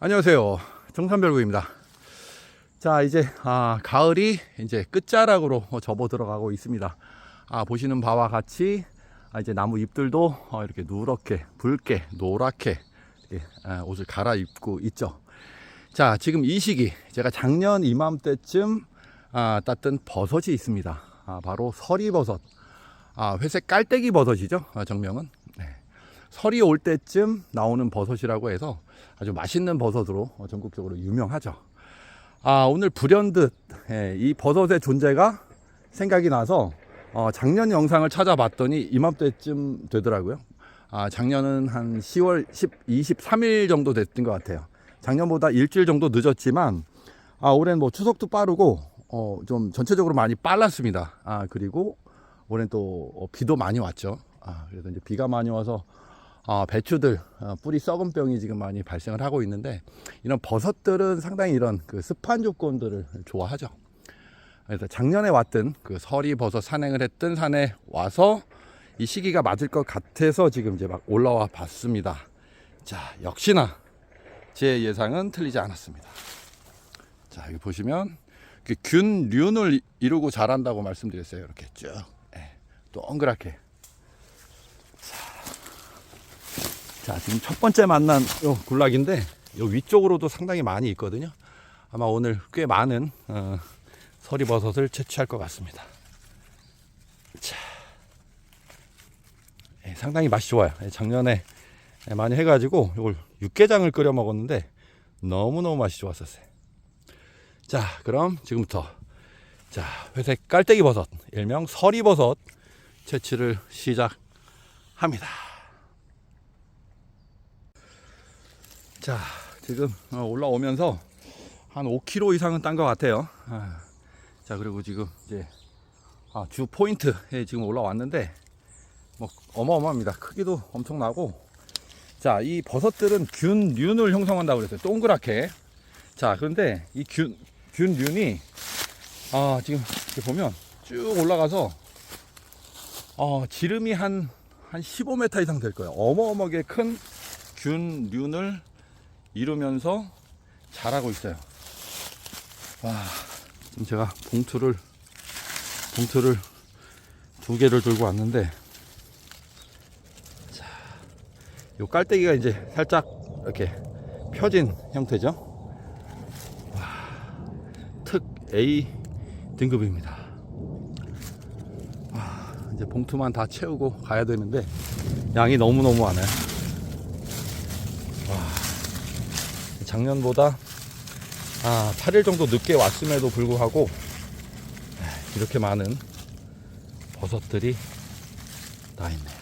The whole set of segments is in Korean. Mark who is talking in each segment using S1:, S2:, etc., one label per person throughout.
S1: 안녕하세요. 정산별구입니다. 자, 이제, 아, 가을이 이제 끝자락으로 접어 들어가고 있습니다. 아, 보시는 바와 같이, 아, 이제 나무 잎들도 어, 이렇게 누렇게, 붉게, 노랗게 아, 옷을 갈아입고 있죠. 자, 지금 이 시기, 제가 작년 이맘때쯤 아, 땄던 버섯이 있습니다. 아, 바로 서리버섯. 아, 회색 깔때기 버섯이죠. 아, 정명은. 네. 설이 올 때쯤 나오는 버섯이라고 해서 아주 맛있는 버섯으로 어, 전국적으로 유명하죠. 아, 오늘 불현듯 예, 이 버섯의 존재가 생각이 나서 어, 작년 영상을 찾아봤더니 이맘때쯤 되더라고요. 아, 작년은 한 10월 10, 23일 정도 됐던 것 같아요. 작년보다 일주일 정도 늦었지만 아, 올해는 뭐 추석도 빠르고 어, 좀 전체적으로 많이 빨랐습니다. 아, 그리고 올해는 또 어, 비도 많이 왔죠. 아, 그래서 이제 비가 많이 와서 아, 배추들 어, 뿌리 썩은 병이 지금 많이 발생을 하고 있는데 이런 버섯들은 상당히 이런 그 습한 조건들을 좋아하죠. 그래서 작년에 왔던 그 서리 버섯 산행을 했던 산에 와서 이 시기가 맞을 것 같아서 지금 이제 막 올라와 봤습니다. 자, 역시나 제 예상은 틀리지 않았습니다. 자, 여기 보시면 그 균륜을 이루고 자란다고 말씀드렸어요. 이렇게 쭉 예, 동그랗게 자, 지금 첫 번째 만난 요 군락인데 요 위쪽으로도 상당히 많이 있거든요. 아마 오늘 꽤 많은 어, 서리버섯을 채취할 것 같습니다. 자, 예, 상당히 맛이 좋아요. 예, 작년에 예, 많이 해가지고 이걸 육개장을 끓여 먹었는데 너무너무 맛이 좋았었어요. 자, 그럼 지금부터 자 회색 깔때기 버섯, 일명 서리버섯 채취를 시작합니다. 자, 지금 어, 올라오면서 한 5km 이상은 딴 것 같아요. 아, 자, 그리고 지금 이제 아, 주 포인트에 지금 올라왔는데 뭐 어마어마합니다. 크기도 엄청나고 자, 이 버섯들은 균 륜을 형성한다고 그랬어요. 동그랗게. 자, 그런데 이 균, 균 륜이 아, 지금 이렇게 보면 쭉 올라가서 어, 지름이 한, 한 15m 이상 될 거예요. 어마어마하게 큰 균 륜을 이루면서 자라고 있어요. 와, 지금 제가 봉투를, 봉투를 두 개를 들고 왔는데, 자, 요 깔때기가 이제 살짝 이렇게 펴진 형태죠. 와, 특 A 등급입니다. 와, 이제 봉투만 다 채우고 가야 되는데, 양이 너무너무 많아요. 작년보다 아, 8일 정도 늦게 왔음에도 불구하고 이렇게 많은 버섯들이 나 있네요.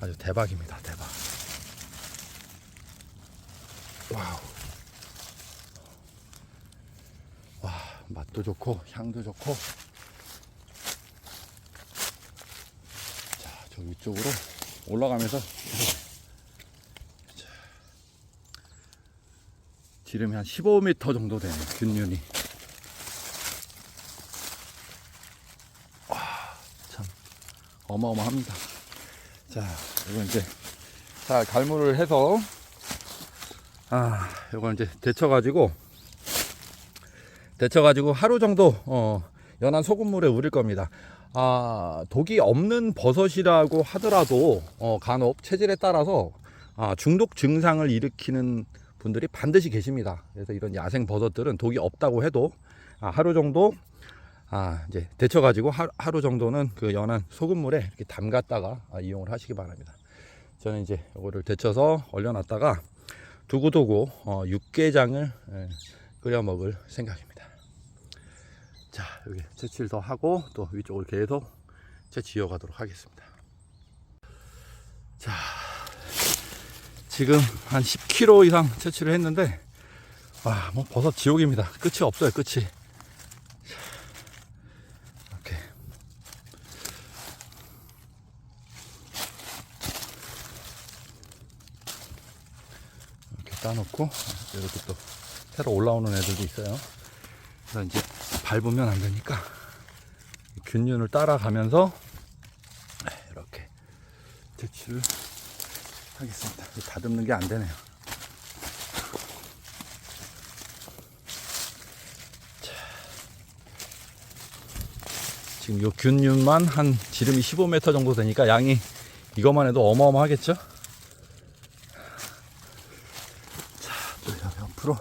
S1: 아주 대박입니다. 대박. 와우. 와, 맛도 좋고 향도 좋고. 자, 저 위쪽으로 올라가면서 지름이 한 15m 정도 되는 균륜이. 와, 참 어마어마합니다. 자, 이거 이제 잘 갈무를 해서 아, 이걸 이제 데쳐 가지고 데쳐 가지고 하루 정도 어, 연한 소금물에 우릴 겁니다. 아, 독이 없는 버섯이라고 하더라도 어, 간혹 체질에 따라서 아, 중독 증상을 일으키는 분들이 반드시 계십니다. 그래서 이런 야생 버섯들은 독이 없다고 해도 아, 하루 정도 아, 이제 데쳐 가지고 하, 하루 정도는 그 연한 소금물에 이렇게 담갔다가 아, 이용을 하시기 바랍니다. 저는 이제 이거를 데쳐서 얼려놨다가 두고두고 어, 육개장을 예, 끓여 먹을 생각입니다. 자, 여기 채취를 더 하고 또 위쪽을 계속 채취 이어가도록 하겠습니다. 자, 지금 한 10km 이상 채취를 했는데 와, 뭐 버섯 지옥입니다. 끝이 없어요. 끝이. 이렇게 이렇게 따놓고 이렇게 또 새로 올라오는 애들도 있어요. 그래서 이제 밟으면 안 되니까 균륜을 따라가면서 이렇게 채취를 하겠습니다. 다듬는 게 안 되네요. 자, 지금 요 균윤만 한 지름이 15m 정도 되니까 양이 이것만 해도 어마어마하겠죠? 자, 또 옆으로.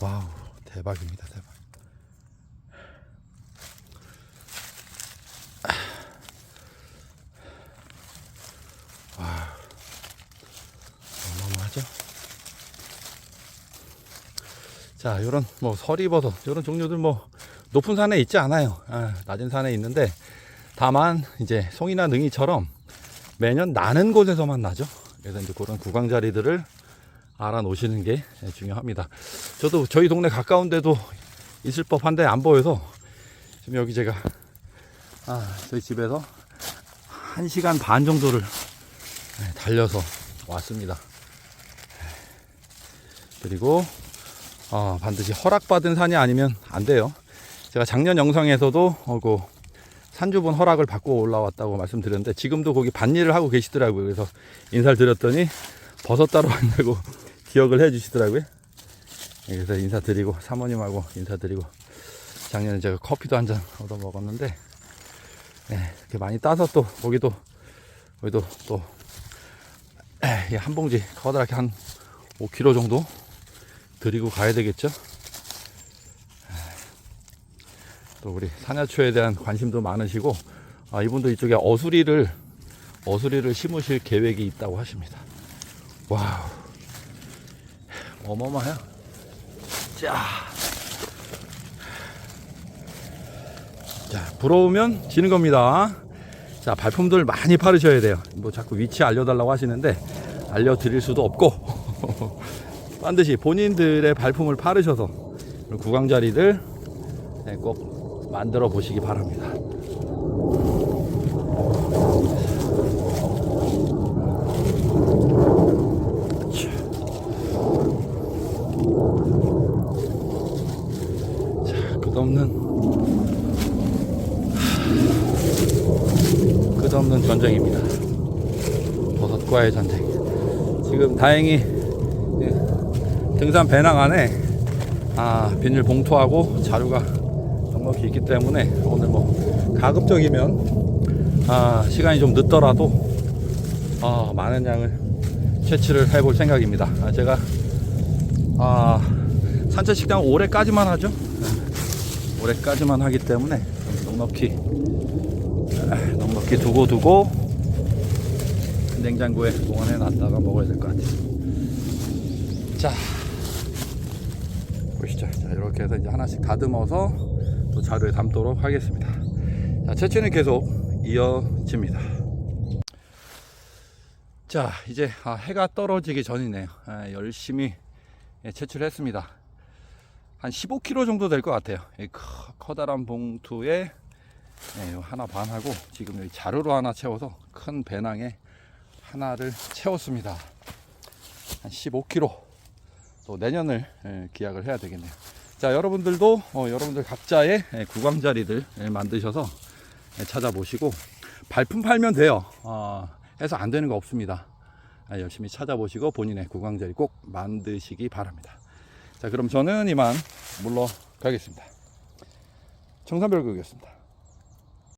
S1: 와우, 대박입니다, 대박. 자, 요런 뭐 서리버섯, 요런 종류들 뭐 높은 산에 있지 않아요. 아, 낮은 산에 있는데 다만 이제 송이나 능이처럼 매년 나는 곳에서만 나죠. 그래서 이제 그런 구강 자리들을 알아 놓으시는 게 중요합니다. 저도 저희 동네 가까운데도 있을 법한데 안 보여서 지금 여기 제가 아, 저희 집에서 한 시간 반 정도를 네, 달려서 왔습니다. 그리고 어, 반드시 허락받은 산이 아니면 안 돼요. 제가 작년 영상에서도 어, 그 산주분 허락을 받고 올라왔다고 말씀드렸는데 지금도 거기 밭일을 하고 계시더라고요. 그래서 인사를 드렸더니 버섯 따러 왔다고 기억을 해 주시더라고요. 그래서 인사드리고 사모님하고 인사드리고 작년에 제가 커피도 한 잔 얻어 먹었는데 네, 이렇게 많이 따서 또 거기도 거기도 또 에, 한 봉지 커다랗게 한 5kg 정도 드리고 가야 되겠죠. 또 우리 사냐초에 대한 관심도 많으시고 아, 이분도 이쪽에 어수리를 어수리를 심으실 계획이 있다고 하십니다. 와우 어마어마해요. 자, 자 부러우면 지는 겁니다. 자 발품들 많이 파르셔야 돼요. 뭐 자꾸 위치 알려달라고 하시는데 알려드릴 수도 없고 반드시 본인들의 발품을 파르셔서 구강자리들 네, 꼭 만들어 보시기 바랍니다. 자, 끝없는 끝없는 전쟁입니다. 버섯과의 전쟁. 지금 다행히 예, 등산 배낭 안에 아, 비닐 봉투하고 자루가 넉넉히 있기 때문에 오늘 뭐 가급적이면 아, 시간이 좀 늦더라도 아, 많은 양을 채취를 해볼 생각입니다. 아, 제가 아, 산책 식당 올해까지만 하죠. 네, 올해까지만 하기 때문에 좀 넉넉히 아, 넉넉히 두고 두고 냉장고에 보관해 놨다가 먹어야 될 것 같아요. 자, 보시죠. 자, 이렇게 해서 이제 하나씩 다듬어서 또 자루에 담도록 하겠습니다. 자, 채취는 계속 이어집니다. 자, 이제 아, 해가 떨어지기 전이네요. 아, 열심히 예, 채취를 했습니다. 한 15kg 정도 될 것 같아요. 이 커, 커다란 봉투에 예, 요 하나 반하고 지금 여기 자루로 하나 채워서 큰 배낭에 하나를 채웠습니다. 한 15kg. 또 내년을 예, 기약을 해야 되겠네요. 자, 여러분들도 어, 여러분들 각자의 예, 구강 자리들 예, 만드셔서 예, 찾아보시고 발품 팔면 돼요. 어, 해서 안 되는 거 없습니다. 아, 열심히 찾아보시고 본인의 구강 자리 꼭 만드시기 바랍니다. 자, 그럼 저는 이만 물러가겠습니다. 정산별극이었습니다.